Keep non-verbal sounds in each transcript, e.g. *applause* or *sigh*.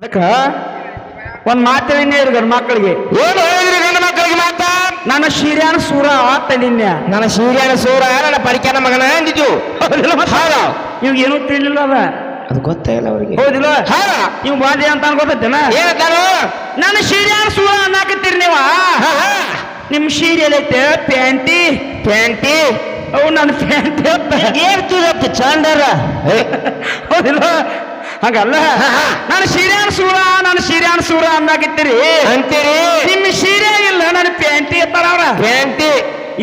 ಅದಕ್ಕ ಒಂದ್ ಮಾತು ಹೇಳಿನಿ ಗಂಡ ಮಕ್ಕಳಿಗೆ? ಏನು ಹೇಳಿದ್ರಿ ಗಂಡ ಮಕ್ಕಳಿಗೆ ಮಾತ. ನನ್ನ ಶಿರ್ಯಾನ ಸೂರ ತಂದಿನ್ಯ ನನ್ನ ಸೂರ್ಯನ ಸೂರ ನನ್ನ ಪರಿಕ್ಯಾನ ಮಗನ ಅಂದಿದ್ದು. ಹೌದಾ ಇವಾಗ ಏನೂ ತಿಳಿಲಿಲ್ಲ ಅದ. ಅದು ಗೊತ್ತೇ ಇಲ್ಲ ಅವ್ರಿಗೆ. ಹೌದಿಲ್ಲ? ಹಾರ. ನೀವು ಬಾದಿ ಅಂತ ಅನ್ಕೋತೇನ ನಾನು ಶಿರ್ಯಾನ ಸೂರ ಅನ್ನಾಕತ್ತೀರಿ ನೀವ? ನಿಮ್ ಶೀರಿಯಲ್ ಐತೆ ಪ್ಯಾಂಟಿ. ಪ್ಯಾಂಟಿ. ಅವು ನನ್ನ ಪ್ಯಾಂಟಿ ಏನ್ ಚಂಡರ ಹೌದಿಲ್ಲ? ಹಂಗಲ್ಲ? ನಾನು ಶಿರ್ಯಾನ ಸೂರ ನಾನು ಶಿರ್ಯಾನ ಸೂರ ಅಂದಾಗಿತ್ತೀರಿ ಅಂತೀರಿ? ನಿಮ್ ಸೀರೆ ಇಲ್ಲ ನನ್ನ ಪ್ಯಾಂಟಿ ಅವ್ರ. ಪ್ಯಾಂಟಿ?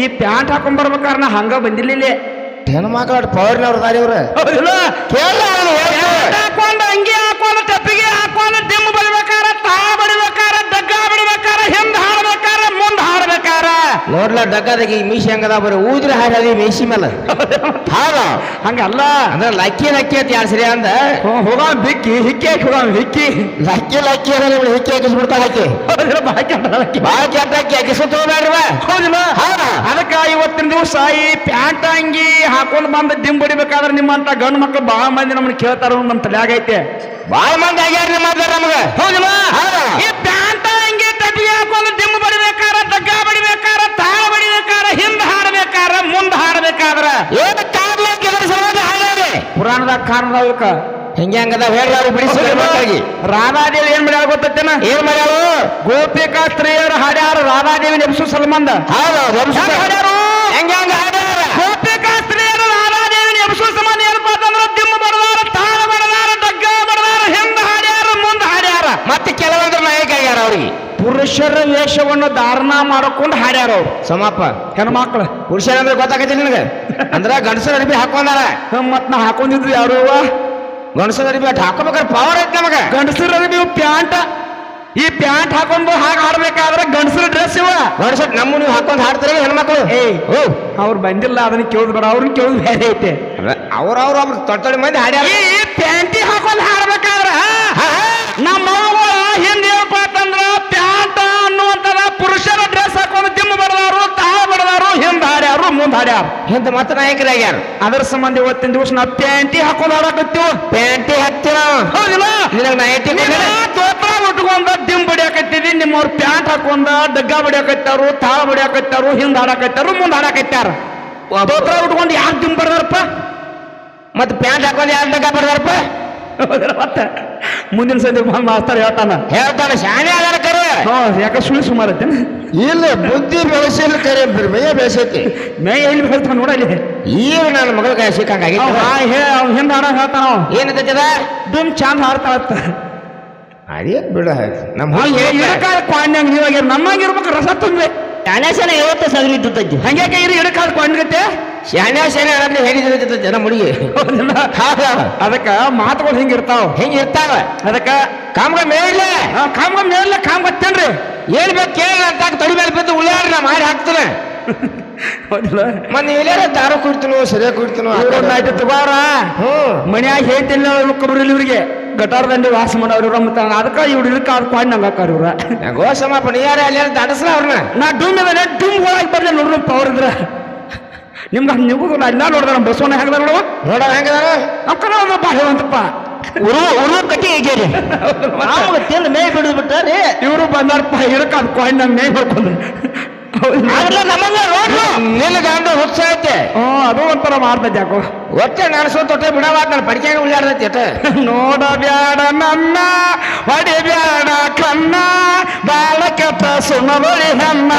ಈ ಪ್ಯಾಂಟ್ ಹಾಕೊಂಡ್ ಬರ್ಬೇಕಾರ ನಾ ಹಂಗ ಬಂದಿರ್ಲಿಲ್ಲ. ಮಕ್ಕಳ ಅವ್ರ ದಾರಿ ಅವ್ರ. ಹೌದಿಲ್ಲ? ಕೇಳ ಹಾಕೊಂಡು ಅಂಗಿ ಹಾಕೊಂಡು ಟಪ್ಪಿಗೆ ಹಾಕೊಂಡು ದಿಮ್ಮ ಬಡಿಬೇಕಾರ ತಾ ಬಡಿಬೇಕಾರ ಡಗ್ಗ ಬಡಿಬೇಕಾರ ಹಿಂದ್ ಹಾಡ್ಬೇಕಾರ ಮುಂದ್ ಹಾಡ್ಬೇಕಾರ ನೋಡ್ಲ ಡಗ್ಗದಾಗಿ ಈ ಮೀಸಿ ಹಂಗದ ಬರೀ ಊದ್ರೆ ಹಾಡದಿ ಮೀಸಿ ಮೇಲೆ? ಹೌದ ಹಂಗಲ್ಲ. ಅಂದ್ರೆ ಲಕ್ಕಿ ಲಕ್ಕಿ ಅಂತ ಯಾರು ಸರಿ ಅಂದ? ಹೋಗೋಣ ಬಿಕ್ಕಿ ಹಿಕ್ಕಿ ಹಾಕಿ ಹೋಗೋಣ ಹಿಕ್ಕಿ. ಲಕ್ಕಿ ಲಕ್ಕಿ ಅಂದ್ರೆ ನಿಮ್ಗೆ ಹಿಕ್ಕಿ ಹಾಕಿಸ್ಬಿಡ್ತಾ ಹಾಕಿ ಬಾಕಿ ಬಾಳ ಕೆಟ್ಟ ಹಾಕಿ ಹಾಕಿಸ್ಕೊತ ಹೋಗ್ಬೇಡ್ರವ ಹೌದಿಲ್ಲ. ಹೌದಾ? ಅದಕ್ಕ ಇವತ್ತಿನ ದಿವಸ ಈ ಪ್ಯಾಂಟ್ ಅಂಗಿ ಹಾಕೊಂಡು ಬಂದು ದಿಂಬಡಿಬೇಕಾದ್ರೆ ನಿಮ್ಮಂತ ಗಂಡು ಮಕ್ಕಳು ಬಹಳ ಮಂದಿ ನಮ್ಮನ್ನ ಕೇಳ್ತಾರ ನಮ್ಮ ತಲೆಯಾಗ ಐತೆ. ಬಾಳ ಮಂದಿ ಆಗ್ಯಾರ ನಿಮ್ಮ ನಮ್ಗೆ? ಹೌದಿಲ್ಲ. ಹೌದಾ? ಈ ಪ್ಯಾಂಟ್ ಅಂಗಿ ಟಟಿ ಹಾಕೊಂಡು ದಿಂಬ್ ಬಡಿಬೇಕಾದ್ರೆ ತಗ್ಗ ಬಡಿಬೇಕಾರ ಹಿಂದ್ ಮುಂದೆ ಹಾಡಬೇಕಾದ್ರ ಏನ್ ಕಾಡ್ಲ ಕೆಲಸ ಸಲುವಾಗಿ ಹಾಡ್ಯಾರಿ ಪುರಾಣದಾಗ ಕಾರಣದ ಇವಕ್ಕ ಹೆಂಗೆ ಹಂಗದ ಹೇಳ್ರಿ ಅವ್ರಿಗೆ ಬಿಡಿಸಿ ರಾಧಾದೇವಿ ಏನ್ ಮಾಡ್ಯಾರ ಗೊತ್ತೇನ ಏನ್ ಮಾಡ್ಯಾಳು? ಗೋಪಿಕಾ ಸ್ತ್ರೀಯರು ಹಾಡ್ಯಾರ ರಾಧಾದೇವಿ ನೆಪ್ಸು ಸಲ್ಮಂದ. ಹಾಡ್ಯಾರು? ಹೆಂಗೆ ಹಂಗ ಹಾಡ್ಯಾರ? ಗೋಪಿಕಾ ಸ್ತ್ರೀಯರು ರಾಧಾದೇವಿ ನೆಪ್ಸು ಸಲ್ಮಾನ್ ಏನಪ್ಪ ಅಂತಂದ್ರ ದಿಮ್ಮ ಬಡದಾರ ತಾಳ ಬಡದಾರ ಡಗ್ಗ ಬಡದಾರ ಹಿಂದ ಹಾಡ್ಯಾರ ಮುಂದೆ ಹಾಡ್ಯಾರ. ಮತ್ತೆ ಕೆಲವೊಂದ್ರ ನಾಯಕ ಆಗ್ಯಾರ ಅವ್ರಿಗೆ. ಪುರುಷರ ವೇಷವನ್ನು ಧಾರಣ ಮಾಡಿಕೊಂಡು ಹಾಡ್ಯಾರ ಅವ್ರು. ಸಮಾಪ ಹೆಣ್ಮಕ್ಳು. ಪುರುಷರ ಅಂದ್ರೆ ನಿನಗೆ? ಅಂದ್ರ ಗಂಡಸರ ಅಡಿಬಿ ಹಾಕೊಂಡಾರ ಮತ್ ನಾ ಹಾಕೊಂಡಿದ್ರು ಯಾರು ಗಂಡಸರ ಅಡಿಬಿ ಅಟ್ ಹಾಕೋಬೇಕಾದ್ರೆ ಪವರ್ ಐತಿ ನಮಗೆ. ಗಂಡಸರ ಅರಿಬಿ ಪ್ಯಾಂಟ್. ಈ ಪ್ಯಾಂಟ್ ಹಾಕೊಂಡು ಹಾಗೆ ಹಾಡ್ಬೇಕಾದ್ರೆ ಗಂಡಸರ ಡ್ರೆಸ್ ಇವ. ಗಂಡಸ ನಮ್ಮ ನೀವು ಹಾಕೊಂಡು ಹಾಡ್ತಾರೆ ಹೆಣ್ಮಕ್ಳು? ಓ. ಅವ್ರು ಬಂದಿಲ್ಲ ಅದನ್ನ ಕೇಳುದು ಬೇಡ ಅವ್ರನ್ನ ಕೇಳುದು ಬೇರೆ ಐತೆ. ಅವ್ರವ್ರ ಅವ್ರ ತೊಟ್ಟೊಡಿ ಮಂದಿ ಹಾಡ್ಯಾರ. ಈ ಪ್ಯಾಂಟಿ ಹಾಕೊಂಡು ಹಾಡ್ಬೇಕಾದ್ರ ನಮ್ಮ ಹಿಂದೆ ಏನಪ್ಪ ಅಂತಂದ್ರ ಪ್ಯಾಂಟ್ ಅನ್ನುವಂಥದ ಪುರುಷರ ಡ್ರೆಸ್ ಹಾಕೊಂಡು ದಿಮ್ಮ ಬಡದಾರು ತಾಳ ಬಡದಾರು ಹಿಂದ್ ಹಾಡ್ಯಾರು ಮುಂದ್ ಹಾಡ್ಯಾರ. ಹಿಂದ ಮತ್ತೆ ನಾಯಕರಾಗ್ಯಾರ. ಅದರ ಸಂಬಂಧ ಇವತ್ತಿನ ದಿವಸ ನಾವು ಪ್ಯಾಂಟಿ ಹಾಕೊಂಡು ಹಾಡಕತ್ತೀವಿ. ಪ್ಯಾಂಟಿ ಹತ್ತಿರ ಹೌದಿಲ್ಲ? ನೈಟಿ ತೋತ್ರ ಉಟ್ಕೊಂಡ ದಿಂಬ್ ಬಡಿಯಾಕತ್ತೀವಿ ನಿಮ್ಮವ್ರ ಪ್ಯಾಂಟ್ ಹಾಕೊಂಡ ಡಗ್ಗ ಬಡಿಯಾಕತ್ತಾರು ತಾಳ ಬಡಿಯಾಕತ್ತಾರು ಹಿಂದ ಹಾಡಾಕತ್ತಾರು ಮುಂದೆ ಹಾಡಾಕತ್ತಾರ. ತೋತ್ರ ಉಟ್ಕೊಂಡು ಯಾರು ಡಿಮ್ ಬಡದಾರಪ್ಪ ಮತ್ತೆ ಪ್ಯಾಂಟ್ ಹಾಕೊಂಡು ಯಾರು ಡಗ್ಗ ಬರ್ದಾರಪ್ಪ? ಮತ್ತೆ? ಮುಂದಿನ ಸಂದರ್ಭ ಮಾಸ್ತಾರ ಹೇಳ್ತಾನ. ಹೇಳ್ತಾನೆ ಶಾಣೆ ಆಗಾರ ಕರೆ ಹಾ ಯಾಕೆ ಸುಳಿ ಸುಮಾರು ಐತೇನ ಇಲ್ಲ ಬುದ್ಧಿ ಬೆಳೆಸಿಲ್ಲ ಕರೆ ಮೇಯ ಬೆಳೆಸೈತಿ. ಮೇಯ ಎಲ್ಲಿ ಹೇಳ್ತಾನ ನೋಡಲಿ ಈಗ ನನ್ನ ಮಗಳ ಕೈ ಸಿಕ್ಕಂಗಾಗಿ ಅವ್ನ ಹಿಂದ ಹಾಡ ಹೇಳ್ತಾನ ಅವ ಏನಂತದ ದುಮ್ ಚಂದ ಹಾಡ್ತಾಳತ್ತ. ಅದೇ ಬಿಡ ನಮ್ಮ ಇಡಕಾಲ ಕ್ವಾಣ್ಯಂಗ್ ನೀವಾಗ ನಮ್ಮಾಗಿರ್ಬೇಕು ರಸ ತುಂಬಿ. ಗಣೇಶನ ಇವತ್ತು ಸಗರಿ ಇದ್ದೈತಿ ಹಂಗ್ಯಾಕೆ ಇರಿ ಇಡಕಾಲ ಕ್ವಾಣ್ಯಗತ್ತೆ ಶಾಣೆ ಶಾಣೆ ಹೇಳಂದ್ರೆ ಹೇಳಿದ್ರೆ ಜನ ಮುಡಿಗೆ ಅದಕ್ಕೆ ಮಾತುಗಳು ಹಿಂಗಿರ್ತಾವ. ಹಿಂಗೆ ಇರ್ತಾವ? ಅದಕ್ಕ ಕಾಮ್ಗ ಮೇಲೆ ಕಾಮ್ಗ ಮೇಲ ಕಾಮ್ ಗೊತ್ತೇನ್ರಿ ಏನ್ ಬೇಕು ಕೇಳಿ ಅಂತ ತೊಡಿ ಮೇಲೆ ಬಿದ್ದು ಉಳ್ಳಾಡ್ರಿ ನಾ ಮಾಡಿ ಹಾಕ್ತಾನೆ. ನೀವು ಎಲ್ಲಾರ ದಾರು ಕುಡ್ತೀನೋ ಸರಿಯಾಗಿ ಕುಡ್ತೀನೋ ಆಯ್ತು ಹ್ಞೂ. ಮನ್ಯಾಗ ಹೇಳ್ತಿಲ್ಲ ಕಬ್ರಿಲ್ ಇವ್ರಿಗೆ. ಗಟಾರದಲ್ಲಿ ವಾಸ ಮಾಡೋರು ಮತ್ತೆ ಅದಕ್ಕ ಇವ್ರು ಇಡಕ ಅದು ಕ್ವಾಣ್ ನಂಗೆ ಹಾಕಾರ ಇವ್ರ. ಗೋ ಸಮಾಪ ನೀ ಯಾರ ಅಲ್ಲಿ ದಾಟಸ್ಲ ಅವ್ರನ್ನ ನಾ ಡುಮ್ ಡೂಮ್ ಹೋಗಿ ಬರ್ಲಿ ನೋಡ್ರಿ ನಿಮ್ಗೆ ನೀವು ಅಲ್ಲ ನೋಡ್ದ ನಮ್ಮ ಬಸವಣ್ಣ ಹೆಂಗದ ನೋಡುವ ನೋಡ. ಹೆಂಗದಾರ ನಮ್ಮ ಕಡೆ ಒಂದು ಬಾ ಹೇಳುವಂತಪ್ಪ ಉರು ಉರು ಕಟ್ಟಿ ಹೇಗೇರಿ? ನಾವು ತಿಂದು ಮೇ ಬಿಡುದು ಬಿಟ್ಟಾರಿ ಇವರು ಬಂದಾರಪ್ಪ ಇರಕ ಅದು ಕೊಯ್ನ ಮೇ ಬರ್ಕೊಂಡು ಆಗಲ್ಲ ನಮ್ಮಂಗ ನೋಡ್ರು ನಿನ್ನ ಗಂಡ ಹುಚ್ಚ ಐತೆ. ಹ್ಞೂ ಅದು ಒಂಥರ ಮಾಡ್ತೈತೆ ಯಾಕೋ ಒಟ್ಟೆ ನಾನು ಸೋತ್ ಒಟ್ಟೆ ಬಿಡವಾತ ನಾನು ಪಡಿಕೆಗೆ ಉಳ್ಳಾಡ್ದೈತಿ ಅಟ ನೋಡಬ್ಯಾಡ ನನ್ನ ಹೊಡಿಬ್ಯಾಡ ಕನ್ನ ಬಾಳ ಕೆಟ್ಟ ಸುಣಬಳಿ ಹನ್ನ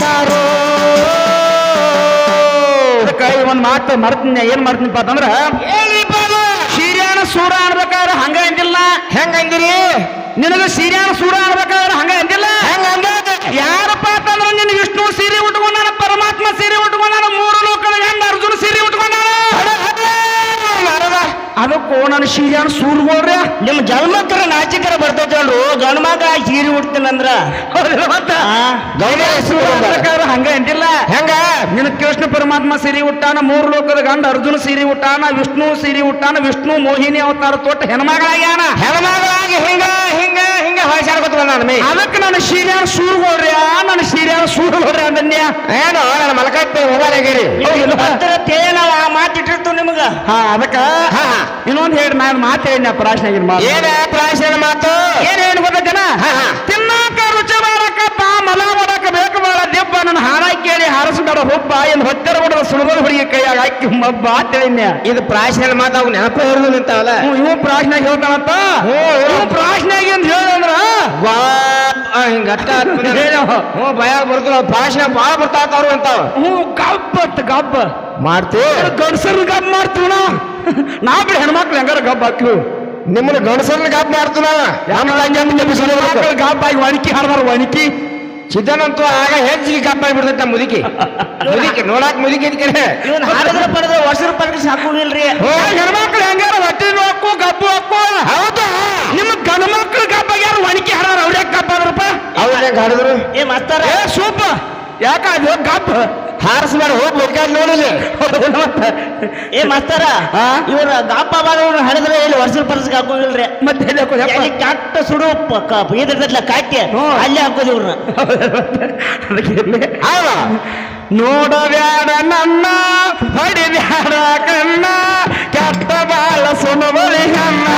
ಸಾರು. ಅದಕ್ಕೆ ಒಂದು ಮಾತು ಮರ್ತೀನಿ ಏನ್ ಮಾಡ್ತೀನಿಪ್ಪ ಅಂತಂದ್ರ ಅಂದ್ರ ಸೂರ ಆಡ್ಬೇಕಾದ್ರೆ ಹಂಗ ಅಂದಿಲ್ಲ. ಹೆಂಗಂದಿರಿ ನಿನಗ ಸೀರ್ಯಾನ ಸೂರ ಹಂಗ ಅಂದಿಲ್ಲ ಹೆಂಗ ಅಂದಾಜ ಯಾರಪ್ಪ ಅಂತಂದ್ರೆ ನಿನ್ನ ವಿಷ್ಣು ಸೀರೆ ಉಟ್ಕೊಂಡಾನ ಪರಮಾತ್ಮ ಸೀರೆ ಉಟ್ಕೊಂಡಾನ ಮೂರು ಲೋಕದ ಹೆಂಗ ಅರ್ಜುನ ಸೀರೆ ಉಟ್ಕೊಂಡಾನ ಅದು ಹಾಡ್ಬೇಕು ನನ್ನ ಶೀರ್ಯಾನ್ ಸೂರ್ಗೋಡ್ರಿ ನಿಮ್ ಜನ್ಮಕ್ಕರ ನಾಚಿಕರ ಬರ್ತೈತಲ್ರು ಗಂಡ ಮಗ ಸೀರೆ ಉಡ್ತೀನಂದ್ರ ಹಂಗ ಎಂದಿಲ್ಲ ಹೆಂಗ? ನಿನ್ ಕೃಷ್ಣ ಪರಮಾತ್ಮ ಸೀರಿ ಹುಟ್ಟಾನ ಮೂರು ಲೋಕದ ಗಂಡ ಅರ್ಜುನ ಸೀರಿ ಹುಟ್ಟಾನ ವಿಷ್ಣು ಸಿರಿ ಹುಟ್ಟಾನ ವಿಷ್ಣು ಮೋಹಿನಿ ಅವತಾರ ತೋಟ ಹೆಣ್ಮಗಳಾಗ್ಯಾನ? ಹೆಣ್ಮಗಳಾಗಿ ಹಿಂಗ ಹಿಂಗ ಹಿಂಗ ಹೊಯ್ಸಾಡ್ಕೊತ ಬಂದ ಅದಕ್ಕೆ ನನ್ನ ಶೀರ್ಯಾನ ಸೂರ್ಗೋಡ್ರಿ ನನ್ನ ಶೀರ್ಯಾನ ಸೂರ್ಗೋಡ್ರಿ ಅಂದನ್ಯ? ಏನೋ ನನ್ನ ಮಲಕತ್ತೆ ಮೊಬೈಲ್ ಆಗಿರಿ ನಾವು ಆ ಮಾತಿಟ್ಟಿರ್ತು ನಿಮಗ. ಹಾ ಅದಕ್ಕ. ಇನ್ನೊಂದ್ ಹೇಳಿ ನಾನು ಮಾತು ಹೇಳಿನ ಪ್ರಾಶ್ನಾಗಿನ ಮಾತು. ಏನ ಪ್ರಾಶನ ಮಾತು? ಏನ್ ಹೇಳ್ಬೋದ ಜನ. ತಿನ್ನಾಕ ರುಚಿ ಮಲ ಮಾಡಕ ಬೇಕು ಬಾಳ ದೆಬ್ಬ ನನ್ನ ಹಾರ ಕೇಳಿ ಹಾರಸಬೇಡ ಹೊಬ್ಬ ಎಂದು ಹೊತ್ತರ ಹೊಡೆದ ಸುಣಗೋದು ಹುಡುಗಿ ಕೈಯಾಗ ಹಾಕಿ ಮಬ್ಬ ತಿಳಿನ್ಯ ಇದು ಪ್ರಾಶ್ನ ಮಾತು ಅವ್ ನೆನಪು ಹೇಳುದು ನಿಂತಾವಲ್ಲ. ಇವು ಪ್ರಾಶ್ನಾಗ ಹೇಳ್ತಾನಂತ. ಇವು ಪ್ರಾಶ್ನಾಗ ಏನ್ ಹೇಳಂದ್ರ ವಾ ಹಿಂಗ ಅಟ್ಟ ಹೇಳು. ಹ್ಞೂ ಭಯ ಬರ್ತಾವ ಭಾಷಣ ಭಾಳ ಬರ್ತಾವ್ರು ಅಂತಾವ. ಹ್ಞೂ ಗಬ್ಬ ಅಂತ ಗಬ್ಬ. ಮಾಡ್ತೀವಿ ಗಂಡಸರ್ ಗಬ್ ಮಾಡ್ತೀವಿ ನಾ ಬಿಡಿ ಹೆಣ್ಮಕ್ಳು ಹೆಂಗಾರ ಗಬ್ಬ ಹಾಕಿವು ನಿಮ್ಮನ್ನ ಗಂಡಸರ್ನ ಗಾಬ್ ಮಾಡ್ತಾನ ಗಾಬ್ ಆಗಿ ಒಣಕಿ ಹಾಡ್ದಾರ ಒಣಕಿ. ಸಿದ್ದನಂತೂ ಆಗ ಹೆಚ್ಚಿಗೆ ಕಪ್ಪಾಗಿ ಆಗಿಬಿಡ್ತೈತೆ ನಮ್ಮ ಮುದುಕಿ. *laughs* ಮುದುಕಿ ನೋಡಾಕ್ ಮುದುಕಿ ಅದಕ್ಕೆ ಇವನ್ ಹಾಡಿದ್ರೆ ಪಡೆದ್ರೆ ಹೊಸರು ಪಡೆದ್ರೆ ಓ ಹೆಣ್ಮಕ್ಳು ಹೆಂಗಾರ ಹೊಟ್ಟೆ ನೋಕು ಗಬ್ಬು ಹಾಕು? ಹೌದಾ? ನಿಮ್ಮ ಗಂಡ ಮಕ್ಳು ಗಬ್ಬ ಆಗ್ಯಾರ ಒಣಕಿ ಹಾಡಾರ ಅವ್ರ ಗಬ್ಬ ಆದ್ರಪ್ಪ ಅವ್ರ ಹೆಂಗ್ ಹಾಡಿದ್ರು? ಏ ಮಾಸ್ತಾರ. ಏ ಸೂಪ. ಯಾಕ ಅದು ಗಬ್ಬ ಹಾರಿಸ್ಬೇಡ ಹೋಗಿ ಬೇಕಾದ್ ನೋಡಿಲ್ಲ ಏ ಮಾಸ್ತಾರ? ಇವ್ರ ಗಾಪ ಬಾದವ್ರು ಹಾಡಿದ್ರೆ ಇಲ್ಲಿ ವರ್ಷದ ಪರ್ಸ್ಗೆ ಹಾಕೋದಿಲ್ರಿ ಮತ್ತೆ ಎಲ್ಲಿ ಹಾಕೋದು ಯಪ್ಪ? ಎಲ್ಲಿ ಕೆಟ್ಟ ಸುಡು ಇದ್ರದಲ್ಲ ಕಾಟ್ಯ ಹ್ಞೂ. ಅಲ್ಲೇ ಹಾಕೋದು ಇವ್ರನ್ನ. ಹೌದಾ ನೋಡಬ್ಯಾಡ ನನ್ನ ಹೊಡಿಬ್ಯಾಡ ಕಣ್ಣ ಕೆಟ್ಟ ಬಾಳ ಸುನಬಳಿ ಹಣ್ಣ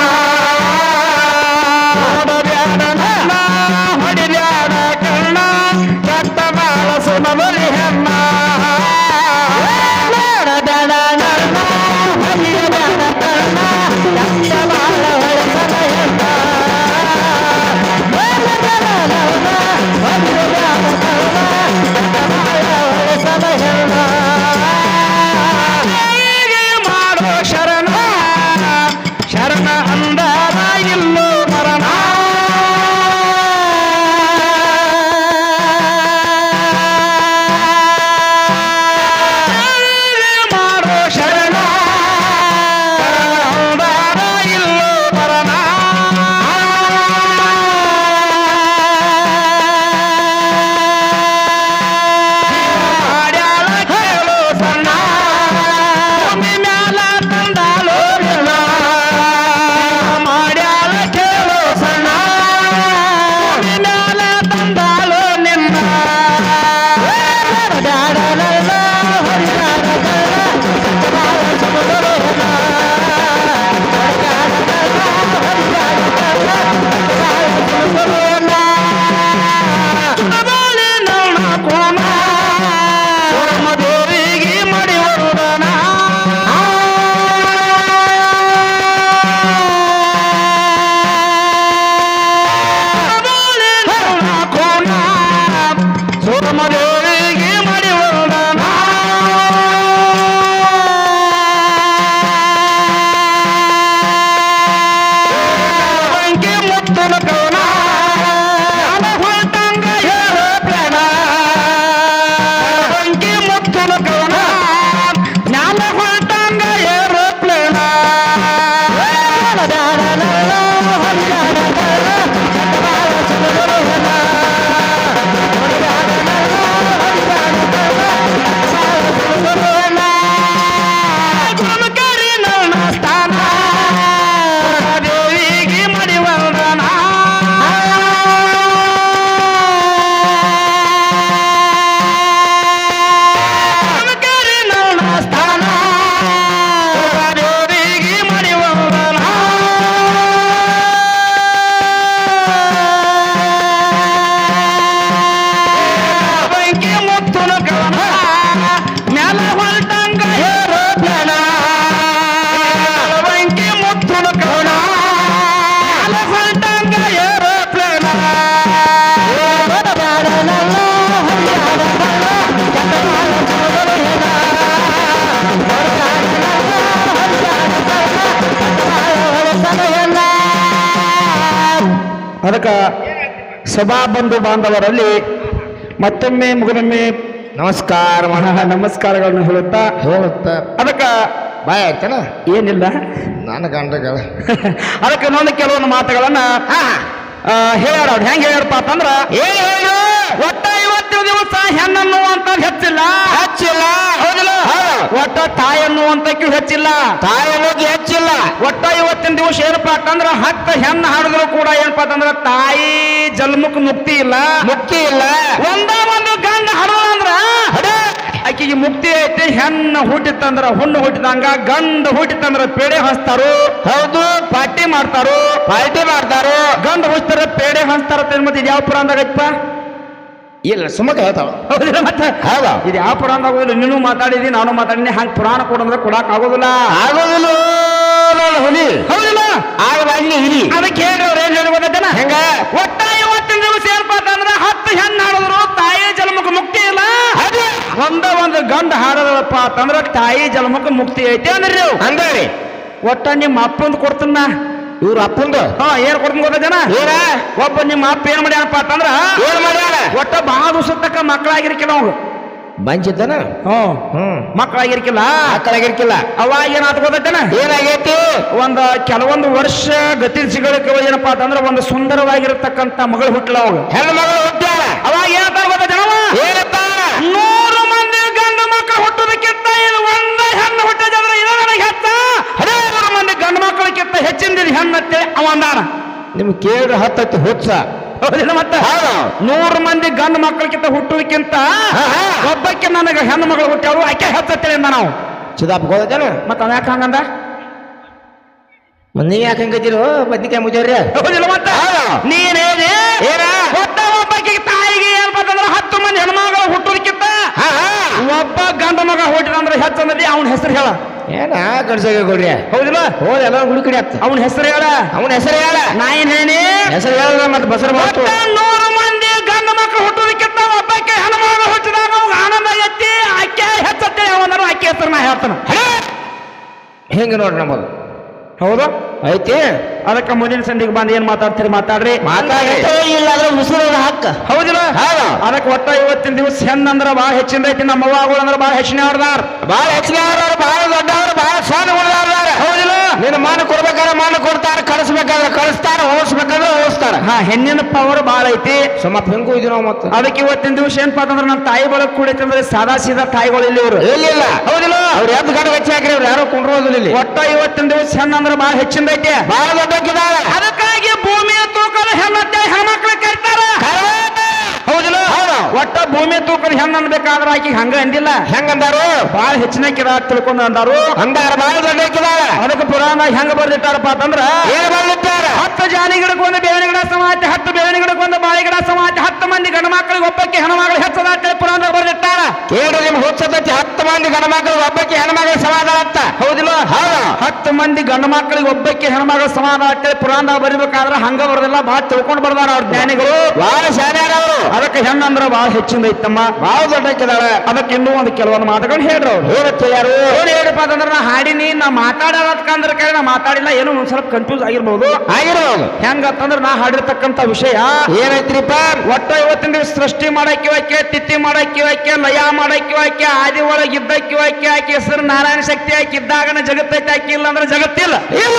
ಅದಕ್ಕೆ ಸಭಾ ಬಂಧು ಬಾಂಧವರಲ್ಲಿ ಮತ್ತೊಮ್ಮೆ ಮುಗನೊಮ್ಮೆ ನಮಸ್ಕಾರ ನಮಸ್ಕಾರಗಳನ್ನು ಹೇಳುತ್ತಾ? ಹೇಳುತ್ತ? ಅದಕ್ಕ ಬಾಯ್ ಆಯ್ತಲ್ಲ ಏನಿಲ್ಲ. ನನ್ನ ನನ್ನ ಗಂಡಗಳ. *laughs* ಅದಕ್ಕೆ ನೋಡಿ ಕೆಲವೊಂದು ಮಾತುಗಳನ್ನ ಹೇಳ್ಯಾರ ಅವ್ರು ಹೆಂಗ್ ಹೇಳ್ಯಾರಪ್ಪ ಅಂತಂದ್ರ ಏನ್ ಹೇಳು ಒಟ್ಟ ಇವತ್ತು ದಿವಸ ಹೆಣ್ಣನ್ನು ಅಂತ ಹೆಚ್ಚಿಲ್ಲ ಹಚ್ಚಿಲ್ಲ ಹೌದಿಲ್ಲ ಹೌದು. ಒಟ್ಟ ತಾಯಿ ಅನ್ನುವಂತಕ್ಕೂ ಹೆಚ್ಚಿಲ್ಲ. ತಾಯಿ ಅನ್ನೋದು ಹೆಚ್ಚಿಲ್ಲ. ಒಟ್ಟ ಇವತ್ತಿನ ದಿವಸ ಏನಪ್ಪಾ ಅಂತಂದ್ರ ಹತ್ತ ಹೆಣ್ಣು ಹಾಡಿದ್ರು ಕೂಡ ಏನಪ್ಪಾ ಅಂತಂದ್ರ ತಾಯಿ ಜನ್ಮಕ್ ಮುಕ್ತಿ ಇಲ್ಲ. ಮುಕ್ತಿ ಇಲ್ಲ. ಒಂದ ಒಂದು ಗಂಡ ಹಾಡೋಣ ಅಂದ್ರ ಆಕಿಗೆ ಮುಕ್ತಿ ಐತಿ ಹೆಣ್ಣ ಹುಟ್ಟಿತ್ತಂದ್ರ ಹುಣ್ಣು ಹುಟ್ಟಿದಂಗ ಗಂಡ ಹುಟ್ಟಿತ್ತಂದ್ರ ಪೇಡೆ ಹಂಚ್ತಾರು. ಹೌದು. ಪಾರ್ಟಿ ಮಾಡ್ತಾರು. ಪಾರ್ಟಿ ಮಾಡ್ತಾರು. ಗಂಡ ಹುಚ್ತಾರ ಪೇಡೆ ಹಂಚ್ತಾರ ಯಾವ ಪುರಾಣದಾಗ ಐತಪ್ಪ? ಇಲ್ಲ ಸುಮಕ ಹೇಳ್ತಾವ ಹೌದಿಲ್ಲ ಮತ್ತೆ? ಹೌದಾ? ಇದು ಯಾವ ಪುರಾಣ ಆಗೋದಿಲ್ಲ ನೀನು ಮಾತಾಡಿದಿ ನಾನು ಮಾತಾಡಿನಿ ಹಂಗ ಪುರಾಣ ಕೊಡಂದ್ರೆ ಕೊಡಕ್ ಆಗೋದಿಲ್ಲ. ಆಗೋದಿಲ್ಲ ಹುಲಿ. ಹೌದಿಲ್ಲ? ಆಗಬಾಗ್ಲಿ ಹುಲಿ. ಅದಕ್ಕೆ ಹೇಳಿ ಅವ್ರು ಏನ್ ಹೇಳಿ ಗೊತ್ತೇನ ಹೆಂಗ? ಒಟ್ಟ ಇವತ್ತಿನ ದಿವಸ ಹತ್ತು ಹೆಣ್ಣು ಹಾಡಿದ್ರು ತಾಯಿ ಜನ್ಮಕ್ಕೆ ಮುಕ್ತಿ ಇಲ್ಲ. ಅದೇ. ಒಂದ ಒಂದು ಗಂಡ ಹಾಡದಪ್ಪ ಅಂತಂದ್ರೆ ತಾಯಿ ಜನ್ಮಕ್ಕೆ ಮುಕ್ತಿ ಐತೆ ಅಂದ್ರಿ ಅಂದ್ರಿ ಒಟ್ಟ ನಿಮ್ಮ ಅಪ್ಪಂದು ಕೊಡ್ತನ? ಇವ್ರ ಅಪ್ಪಂದ? ಹಾ ಏನ್ ಕೊಡ್ತೀನಿ ಗೊತ್ತ ಜನ? ಏನ? ಒಬ್ಬ ನಿಮ್ಮ ಅಪ್ಪ ಏನ್ ಮಾಡ್ಯಾನಪ್ಪ ಅಂತಂದ್ರ ಏನ್ ಮಾಡ್ಯಾರ ಒಟ್ಟ ಬಹಳ ದಿವಸ ತಕ್ಕ ಮಕ್ಕಳಾಗಿರ್ಕಿಲ್ಲ ಅವ್ರು ಬಂಚಿದ್ದಾನ ಹ್ಮ್. ಮಕ್ಕಳಾಗಿರ್ಕಿಲ್ಲ ಮಕ್ಕಳಾಗಿರ್ಕಿಲ್ಲ ಅವ ಏನಾತ್ ಗೊತ್ತೇನ ಏನಾಗೈತಿ? ಒಂದು ಕೆಲವೊಂದು ವರ್ಷ ಗತಿಸಿಗಳಿಗೆ ಏನಪ್ಪಾ ಅಂತಂದ್ರ ಒಂದು ಸುಂದರವಾಗಿರತಕ್ಕಂತ ಮಗಳು ಹುಟ್ಟಲ ಅವಾಗ. ಹೆಣ್ಣು ಮಗಳು ಹುಟ್ಟ್ಯಾರ ಅವಾಗ ಏನಪ್ಪ ಗೊತ್ತ ಜನವ ಏನಪ್ಪ? ನೂರು ಮಂದಿ ಗಂಡು ಮಕ್ಕಳು ಹುಟ್ಟೋದಕ್ಕಿಂತ ಇದು ಒಂದ ಹೆಣ್ಣು ಹುಟ್ಟಿದ್ರೆ ಇದು ನನಗೆ ಹೆಚ್ಚ ಹದಿನೂರು ಮಂದಿ ಗಂಡು ಮಕ್ಕಳಕ್ಕಿಂತ ಹೆಚ್ಚಿನ ಹೆಣ್ಣತ್ತೆ ಅವ ಅಂದಾನ. ನಿಮ್ಗೆ ಕೇಳಿದ್ರೆ ಹತ್ತತ್ತು ಹುಚ್ಚ ಹೌದಿಲ್ಲ ಮತ್ತೆ? ಹೌದು. ನೂರು ಮಂದಿ ಗಂಡು ಮಕ್ಕಳಕ್ಕಿಂತ ಹುಟ್ಟುವುದಕ್ಕಿಂತ. ಒಬ್ಬಕ್ಕೆ ನನಗೆ ಹೆಣ್ಣು ಮಗಳು ಹುಟ್ಟಾಳು ಆಕೆ ಹೆಚ್ಚತ್ತೇಳಿ ಅಂದ ನಾವು. ಚಿದಾಪ್ ಗೋದಲ್ಲ ಮತ್ತ ಅವ ಯಾಕೆ ಹಂಗಂದ? ನೀವ್ ಯಾಕೆ ಹಂಗದಿರು ಬದ್ನಿಕಾಯಿ ಮುಜೋರಿ ಹೌದಿಲ್ಲ ಮತ್ತೆ. ನೀನೇನೆ ಏನ? ಒಟ್ಟ ಒಬ್ಬಕ್ಕೆ ತಾಯಿಗೆ ಏನ್ ಬಂತಂದ್ರೆ ಹತ್ತು ಮಂದಿ ಹೆಣ್ಮಗಳು ಹುಟ್ಟುವುದಕ್ಕಿಂತ ಒಬ್ಬ ಗಂಡ ಮಗ ಹುಟ್ಟಿದಂದ್ರೆ ಹೆಚ್ಚಂದ್ರೆ ಅವನ ಹೆಸರು ಹೇಳ. ಏನ ಕೊಡ್ರಿ ಹೌದಿಲ್ಲ? ಹೋದ ಎಲ್ಲ ಗುಡಿ ಕಡೆ ಅವನ ಹೆಸರು ಹೇಳ. ಅವನ ಹೆಸರು ಹೇಳ. ನಾ ಏನ್ ಹೇಳಿ ಹೆಸರು ಹೇಳ ಮತ್ತೆ ಬಸರ ನೂರು ಮಂದಿ ಗಂಡ ಮಕ್ಕಳು ಹುಟ್ಟೋದಕ್ಕಿಂತ ಒಬ್ಬಕ್ಕೆ ಹೆಣ್ಮಗಳು ಹುಟ್ಟಿದಾಗ ಅವ್ಗ ಆನಂದ ಎತ್ತಿ ಆಕೆ ಹೆಚ್ಚತ್ತೆ ಅವನ ಆಕೆ ಹೆಸರು ನಾ ಹೇಳ್ತಾನ. ಹೆಂಗ ನೋಡ್ರಿ ನಮ್ಮದು. ಹೌದು? ಐತಿ? ಅದಕ್ಕೆ ಮುಂದಿನ ಸಂದಿಗೆ ಬಂದು ಏನ್ ಮಾತಾಡ್ತೀರಿ ಮಾತಾಡ್ರಿ? ಮಾತಾಡಿ ಇಲ್ಲಾಂದ್ರೆ ಹಕ್ಕ ಹೌದಿಲ್ಲ? ಹೌದು. ಅದಕ್ಕೆ ಒಟ್ಟ ಇವತ್ತಿನ ದಿವಸ ಹೆಣ್ಣಂದ್ರ ಬಾಳ ಹೆಚ್ಚಿನ ಐತಿ ನಮ್ಮ ಅವ್ವಾಗಳು ಅಂದ್ರೆ ಬಾಳ ಹೆಚ್ಚಿನ ಆಡ್ದಾರ ಬಾಳ ಹೆಚ್ಚಿನ ಬಾಳ ದೊಡ್ಡವ್ರು ಬಾಳ ಸಣ್ಣ ಹೌದಿಲ್ಲ ನಿನ್ನ ಮಾನ ಕೊಡ್ಬೇಕಾದ್ರೆ ಮಾನ ಕೊಡ್ತಾರೆ ಕಳಿಸ್ಬೇಕಾದ್ರೆ ಕಳಿಸ್ತಾರೆ ಓಡಿಸ್ಬೇಕಾದ್ರೆ ಓಡಿಸ್ತಾರ ಹಾ ಹೆಣ್ಣಿನ ಪವರ್ ಬಹಳ ಐತಿ. ಸುಮ್ಮ ಹೆಂಗು ಇದು ನಾವು ಮತ್ತೆ? ಅದಕ್ಕೆ ಇವತ್ತಿನ ದಿವಸ ಏನ್ ಅಂತಂದ್ರೆ ನಮ್ಮ ತಾಯಿ ಬಳಗ್ ಕೂಡಿತಂದ್ರೆ ಸದಾ ಸಾದಾ ತಾಯಿಗಳು ಇಲ್ಲಿ ಇವರು. ಇಲ್ಲ ಹೌದಿಲ್ಲ? ಅವ್ರು ಎದ್ದು ಗಡ ವೆಚ್ಚ ಹಾಕ್ರಿ ಅವ್ರು ಯಾರು ಕುಂಡ್ರೋದಿಲ್ಲ ಇಲ್ಲಿ. ಒಟ್ಟ ಇವತ್ತಿನ ದಿವಸ ಹೆಣ್ಣು ಅಂದ್ರೆ ಬಹಳ ಹೆಚ್ಚಿಂದ ಐತಿ. ಬಹಳ ದೊಡ್ಡಕ್ಕಿದಾಳ. ಅದಕ್ಕಾಗಿ ಭೂಮಿಯ ತೂಕದ ಹೆಣ್ಣತ್ತೆ ಹೆಣ್ಮಕ್ಳು ಕರ್ತಾರ. ಒಟ್ಟ ಭೂಮಿ ತೂಕದ ಹೆಣ್ಣು ಅನ್ಬೇಕಾದ್ರ ಆಕಿ ಹಂಗ ಅಂದಿಲ್ಲ. ಹೆಂಗಂದಾರು? ಬಾಳ ಹೆಚ್ಚಿನ ಕಿರ ತಿಳ್ಕೊಂಡು ಅಂದಾರು. ಅಂದಾರ ಬಾಳ ದೊಡ್ಡ ಅದಕ್ಕೆ ಪುರಾಣ ಹೆಂಗ ಬರ್ದಿಟ್ಟಾರಪ್ಪ ಅಂತಂದ್ರ ಏನ್ ಬರ್ಲಿಟ್ಟಾರ ಹತ್ತು ಜಾನಿ ಗಿಡಕ್ಕೆ ಒಂದು ಬೇವಿನ ಗಿಡ ಸಮಾಜ ಹತ್ತು ಬೇವಿನ ಗಿಡಕ್ಕೆ ಒಂದು ಬಾಳೆ ಗಿಡ ಸಮಾಜ ಹತ್ತು ಮಂದಿ ಗಂಡು ಮಕ್ಕಳಿಗೆ ಒಬ್ಬಕ್ಕೆ ಹೆಣ್ಮಗಳು ಹೆಚ್ಚದಾತ ಪುರಾಣ ಬರ್ದಿಟ್ಟಾರ. ಕೇಳು ನಿಮ್ಗೆ ಹುಚ್ಚತೈತಿ ಹತ್ತು ಮಂದಿ ಗಂಡ ಮಕ್ಕಳಿಗೆ ಒಬ್ಬಕ್ಕೆ ಹೆಣ್ಮಗಳು ಸಮಾಧಾನ ಅಂತ. ಹೌದಿಲ್ಲ? ಹೌದು. ಹತ್ತು ಮಂದಿ ಗಂಡು ಮಕ್ಕಳಿಗೆ ಒಬ್ಬಕ್ಕೆ ಹೆಣ್ಮಗಳು ಸಮಾಧಾನ ಅಂತೇಳಿ ಪುರಾಣ ಬರಿಬೇಕಾದ್ರೆ ಹಂಗ ಬರ್ದಿಲ್ಲ ಬಾಳ ತಿಳ್ಕೊಂಡು ಬರ್ದಾರ ಅವ್ರ ಜ್ಞಾನಿಗಳು. ಬಾಳ ಶಾನ್ಯಾರ ಅವರು ಅದಕ್ಕೆ ಹೆಣ್ಣಂದ್ರ ಬಾಳ ಹೆಚ್ಚಿಂದ ಇತ್ತಮ್ಮ. ಬಾಳ ದೊಡ್ಡಕ್ಕಿದಾಳ ಅದಕ್ಕೆ ಇನ್ನೂ ಒಂದು ಕೆಲವೊಂದು ಮಾತುಗಳು ಹೇಳ್ರು ಹೇಳುತ್ತೆ ಯಾರು ಹೇಳಪ್ಪ ಅಂತಂದ್ರೆ ನಾ ಹಾಡಿನಿ ನಾ ಮಾತಾಡೋದಕ್ಕಂದ್ರೆ ಕರೆ ನಾ ಮಾತಾಡಿಲ್ಲ ಏನೋ ಒಂದ್ ಸ್ವಲ್ಪ ಕನ್ಫ್ಯೂಸ್ ಆಗಿರ್ಬೋದು. ಆಗಿರ್ಬೋದು ಹೆಂಗತ್ತಂದ್ರೆ ನಾ ಹಾಡಿರ್ತಕ್ಕಂಥ ವಿಷಯ. ಏನೈತ್ರಿಪ್ಪ ಒಟ್ಟ ಇವತ್ತಿನ ದಿವಸ ಸೃಷ್ಟಿ ತಿತ್ತಿ ಮಾಡಕ್ಕೆ ವಾಕ್ಯ ಲಯ ಮಾಡಕ್ಕೆ ವಾಕ್ಯ ಆದಿ ಒಳಗೆ ಇದ್ದಕ್ಕೆ ವಾಕ್ಯ ಆಕೆ ಹೆಸರು ನಾರಾಯಣ ಶಕ್ತಿ ಆಕಿ ಇದ್ದಾಗನ ಜಗತ್ತೈತಿ ಆಕಿ ಇಲ್ಲ ಅಂದ್ರೆ ಜಗತ್ತಿಲ್ಲ. ಇಲ್ಲ.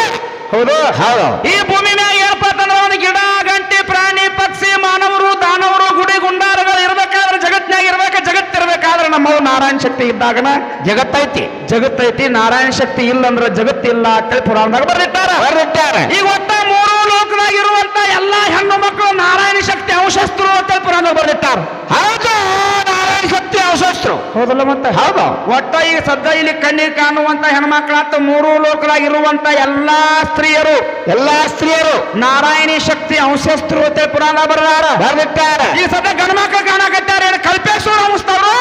ಹೌದು? ಹೌದು. ಈ ಭೂಮಿ ಮ್ಯಾಗ ಏನಪ್ಪ ಅಂತಂದ್ರೆ ಒಂದು ಗಿಡ ಗಂಟಿ ಪ್ರಾಣಿ ಪಕ್ಷಿ ಮಾನವರು ದಾನವರು ಗುಡಿ ಗುಂಡಾರಗಳು ಇರ್ಬೇಕಾದ್ರೆ ಜಗತ್ನಾಗ ಇರ್ಬೇಕ ಜಗತ್ತಿರ್ಬೇಕಾದ್ರೆ ನಮ್ಮವು ನಾರಾಯಣ ಶಕ್ತಿ ಇದ್ದಾಗನ ಜಗತ್ತೈತಿ. ಜಗತ್ತೈತಿ ನಾರಾಯಣ ಶಕ್ತಿ ಇಲ್ಲ ಅಂದ್ರೆ ಜಗತ್ತಿಲ್ಲ ಅಂತೇಳಿ ಪುರಾಣದಾಗ ಬರ್ದಿಟ್ಟಾರ. ಈಗ ಒಟ್ಟ ಮೂರು ಲೋಕದಾಗಿರುವಂತ ಎಲ್ಲಾ ಹೆಣ್ಣು ಮಕ್ಕಳು ನಾರಾಯಣ ಶಕ್ತಿ ಅಂಶಸ್ಥರು ಅಂತ ಪುರಾಣ ಬರ್ದಿಟ್ಟಾರ. ಹೌದು ನಾರಾಯಣ ಶಕ್ತಿ ಅಂಶಸ್ತ್ರು ಹೌದಲ್ಲ ಮತ್ತೆ? ಹೌದು ಒಟ್ಟ ಈಗ ಸದ್ಯ ಇಲ್ಲಿ ಕಣ್ಣಿಗೆ ಕಾಣುವಂತ ಹೆಣ್ಮಕ್ಳಾತ ಮೂರು ಲೋಕದಾಗಿರುವಂತ ಎಲ್ಲಾ ಸ್ತ್ರೀಯರು ಎಲ್ಲಾ ಸ್ತ್ರೀಯರು. ನಾರಾಯಣಿ ಶಕ್ತಿ ಅಂಶಸ್ಥರು ಅಂತ ಪುರಾಣ ಬರ್ತಾರೆ ಈ ಸದ್ಯ ಗಂಡ ಮಕ್ಕಳು ಕಾಣಕತ್ತಾರೆ ಏನು ಕಲ್ಪೇಶ್ವರ ಅಂಶದವ್ರು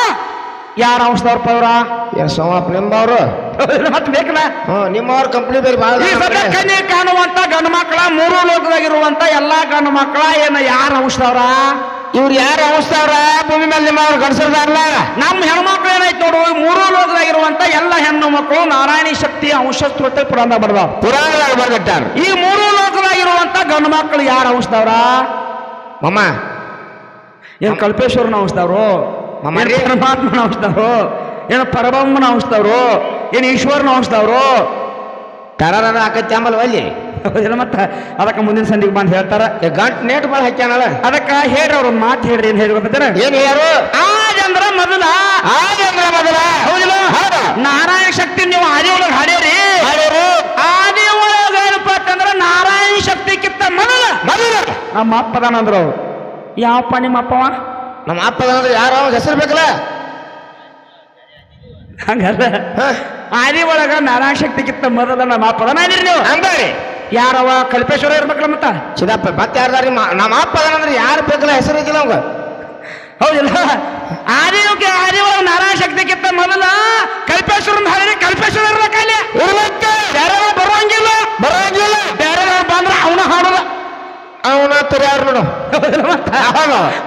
ಯಾರ ಅಂಶದವ್ರಪ್ಪ ಅವ್ರ ಏನ್ ಸೋಮಪ್ಪ ನಿಮ್ಮವ್ರು? ಮತ್ತೆ ಬೇಕಲ್ಲ? ಹ್ಞೂ ನಿಮ್ಮವ್ರ ಕಂಪ್ನಿ ಬೇರೆ ಈ ಕಾಣುವಂತ ಗಂಡು ಮಕ್ಕಳ ಮೂರು ಲೋಕದಾಗಿರುವಂತ ಎಲ್ಲಾ ಗಂಡು ಮಕ್ಕಳ ಏನ ಯಾರ ಅಂಶದವ್ರ ಇವ್ರು ಯಾರು ಅವಸ್ಥಾವ್ರ ಭೂಮಿ ಮೇಲೆ ನಿಮ್ಮವ್ರು ಗಣಸರ್ದಾರಲ್ಲ ನಮ್ಮ ಹೆಣ್ಮಕ್ಳು ಏನಾಯ್ತು ನೋಡು ಮೂರು ಲೋಕದಾಗಿರುವಂತ ಎಲ್ಲ ಹೆಣ್ಣು ಮಕ್ಕಳು ನಾರಾಯಣಿ ಶಕ್ತಿ ಅಂಶಸ್ಥರು ಅಂತ ಪುರಾಣ ಬರ್ದಾವ. ಪುರಾಣದಾಗ ಬರ್ಲಿಟ್ಟಾರ ಈ ಮೂರು ಲೋಕದಾಗಿರುವಂತ ಗಂಡು ಮಕ್ಕಳು ಯಾರ ಅಂಶದವ್ರ ಮಮ್ಮ. ಏನ್ ಕಲ್ಪೇಶ್ವರನ ಅಂಶದವ್ರು. ಪರಮಾತ್ಮನ ಅಂಶದವ್ರು ಏನು ಪರಬ್ರಹ್ಮನ ಅಂಶದವ್ರು ಏನು ಈಶ್ವರನ ಅಂಶದವ್ರು ಕರಾರ ಹಾಕತ್ತೆ ಅಂಬಲ್ ಅಲ್ಲಿ ಮತ್ತ? ಅದಕ್ಕೆ ಮುಂದಿನ ಸಂದಿಗೆ ಬಂದು ಹೇಳ್ತಾರ. ಗಂಟ್ ನೇಟ್ ಮಾಡಿ ಹಾಕ್ಯಾನಲ್ಲ. ಅದಕ್ಕೆ ಹೇಳ್ರಿ ಅವ್ರ ಮಾತು ಹೇಳ್ರಿ ಏನ್ ಹೇಳಿ ಗೊತ್ತಾರ ಏನ್ ಯಾರು ಆಜಂದ್ರ ಮೊದಲ. ಆಜಂದ್ರ ಮೊದಲ. ಹೌದಿಲ್ಲ? ನಾರಾಯಣ ಶಕ್ತಿ ನೀವು ಆದಿ ಒಳಗೆ ಹಾಡ್ಯಾರು. ಆದಿ ಒಳಗ ಏನಪ್ಪ ಅಂತಂದ್ರ ನಾರಾಯಣ ಶಕ್ತಿಕ್ಕಿಂತ ಮೊದಲ. ಮೊದಲ. ನಮ್ಮ ಅಪ್ಪದಾನಂದ್ರ ಅವ್ರು. ಯಾವಪ್ಪ ನಿಮ್ಮ ಅಪ್ಪವ? ನಮ್ಮ ಅಪ್ಪ ಅಂದ್ರೆ ಯಾರು ಅವ್ನ್ ಹೆಸರು ಬೇಕಲ್ಲ? ಹಂಗಲ್ಲ? ಆದಿ ಒಳಗ ನಾರಾಯಣ ಕಿತ್ತ ಮೊದಲ ನಮ್ಮ ಅಪ್ಪದಾನ ಅದಿರಿ ನೀವು? ಹಂಗಾರಿ ಯಾರವ? ಕಲ್ಪೇಶ್ವರ ಇರ್ಬೇಕಲ್ಲ ಮತ್ತ? ಚಿದಪ್ಪ ಮತ್ತೆ ಯಾರ್ದಾರಿ ನಮ್ಮ ಅಪ್ಪ ಅಂದ್ರೆ ಯಾರು ಬೇಕಲ್ಲ ಹೆಸರು ಐತಿಲ್ಲ ಅವಾಗ? ಹೌದಿಲ್ಲ. ಆದಿಯೋಗ್ಯ ಆದಿ ಒಳಗ ನಾರಾಯಣ ಕಿತ್ತ ಮೊದಲ ಕಲ್ಪೇಶ್ವರನ ಹಾಡಿದ್ರೆ ಕಲ್ಪೇಶ್ವರ ಇರ್ಬೇಕಲ್ಲಿ ಇರ್ಬೇಕು. ಬೇರೆ ಬರೋಂಗಿಲ್ಲ ಬರಂಗಿಲ್ಲ ಬೇರೆ ಬಂದ್ರೆ ಅವನ ಹಾಡೋದ ಅವನ ತರ ಯಾರು ನೋಡು.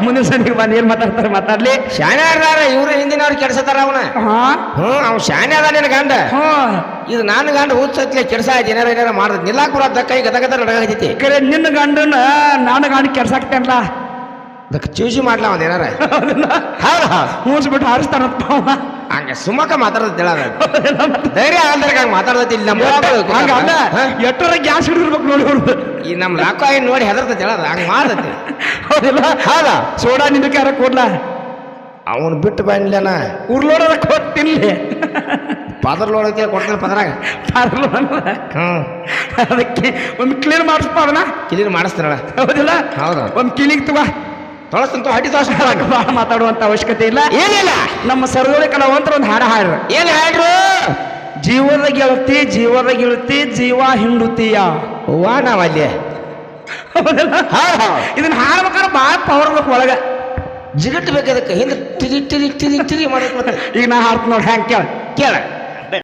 ಮುಂದಿನ ಸಂದಿಗೆ ಬಂದು ಏನ್ ಮಾತಾಡ್ತಾರೆ ಮಾತಾಡ್ಲಿ. ಶಾಣೆ ಅದಾರ ಇವ್ರು ಹಿಂದಿನವ್ರು ಕೆಡ್ಸತಾರ ಅವನ. ಹಾ. ಹ್ಮ್ ಅವ್ನು ಶಾಣೆ ಅದ ನಿನ್ನ ಗಂಡ. ಇದು ನಾನು ಗಂಡ ಹುಚ್ಚತ್ಲೆ ಕೆಡ್ಸ ಏನಾರ ಏನಾರ ಮಾಡ್ದ. ನಿಲ್ಲಾಕುರ ಬರೋದ ಕೈ ಗದ ಗದ ನಡಗೈತಿ ಕರೆ ನಿನ್ನ ಗಂಡನ ನಾನು ಗಂಡ ಕೆಡ್ಸಾಕ್ತೇನಲ್ಲ. ಅದಕ್ಕೆ ಚೂಸಿ ಮಾಡ್ಲ ಅವನ್ ಏನಾರ? ಹೌದು. ಹೂಸ್ಬಿಟ್ಟು ಹಾರಿಸ್ತಾನಪ್ಪ ಅವ. ಹಂಗ ಸುಮಕ ಮಾತಾಡೋದು ತಿಳದ ಧೈರ್ಯ ಆಲ್ದರ್ಗ ಹಂಗ ಮಾತಾಡೋದು ಇಲ್ಲಿ ನಮ್ಮ ಹಂಗ ಅಲ್ಲ. ಎಟ್ಟರ ಗ್ಯಾಸ್ ಹಿಡಿದಿರ್ಬೇಕು ನೋಡಿ ಅವ್ರು ಈ ನಮ್ಮ ಲಾಕೋ ಏನು ನೋಡಿ ಹೆದರ್ತ ತಿಳದ ಹಂಗ ಮಾಡ್ದತಿ ಹೌದಿಲ್ಲ? ಹೌದಾ? ಸೋಡಾ ನಿಂದಕ್ಕೆ ಯಾರ ಕೊಡ್ಲ? ಅವನು ಬಿಟ್ಟು ಬಂದ್ಲೇನ? ಉರ್ಲೋಡದ ಕೊಟ್ಟಿಲ್ಲ. ಪಾದ್ರ ಲೋಡಕ್ಕೆ ಕೊಡ್ತಾನೆ ಪದ್ರಾಗ ಹ್ಮ್ ಅದಕ್ಕೆ ಒಂದು ಕ್ಲೀನ್ ಮಾಡಿಸ್ಪ ಅದನ್ನ. ಕ್ಲೀನ್ ಮಾಡಿಸ್ತಾರಳ ಹೌದಿಲ್ಲ? ಹೌದು. ಒಂದು ಕ್ಲೀನಿಗೆ ತಗೋ. ತೊಳಸ್ತಂತ ಹಟ್ಟಿ ತೊಳಸ್ತಾರ ಬಹಳ ಮಾತಾಡುವಂತ ಅವಶ್ಯಕತೆ ಇಲ್ಲ. ಏನಿಲ್ಲ. ನಮ್ಮ ಸರ್ವಳಿ ಕಲಾವಂತರ ಒಂದು ಹಾಡ ಹಾಡ್ರ. ಏನ್ ಹಾಡ್ರು? ಜೀವದ ಗೆಳತಿ ಜೀವದ ಗೆಳತಿ ಜೀವ ಹಿಂಡುತ್ತೀಯ. ಹೂವಾ ನಾವಲ್ಲಿ. ಇದನ್ನ ಹಾಡ್ಬೇಕಾದ್ರೆ ಭಾಳ ಪವರ್ ಬೇಕು ಒಳಗ. ಜಿಗಟ್ ಬೇಕದಕ್ಕೆ ಹಿಂದೆ ತಿರಿ ತಿರಿ ತಿರಿ ತಿರಿ ಮಾಡಕ್ ಈಗ ನಾ ಹಾಡ್ತು ನೋಡಿ ಹ್ಯಾಂಗ್ ಕೇಳ. ಕೇಳ.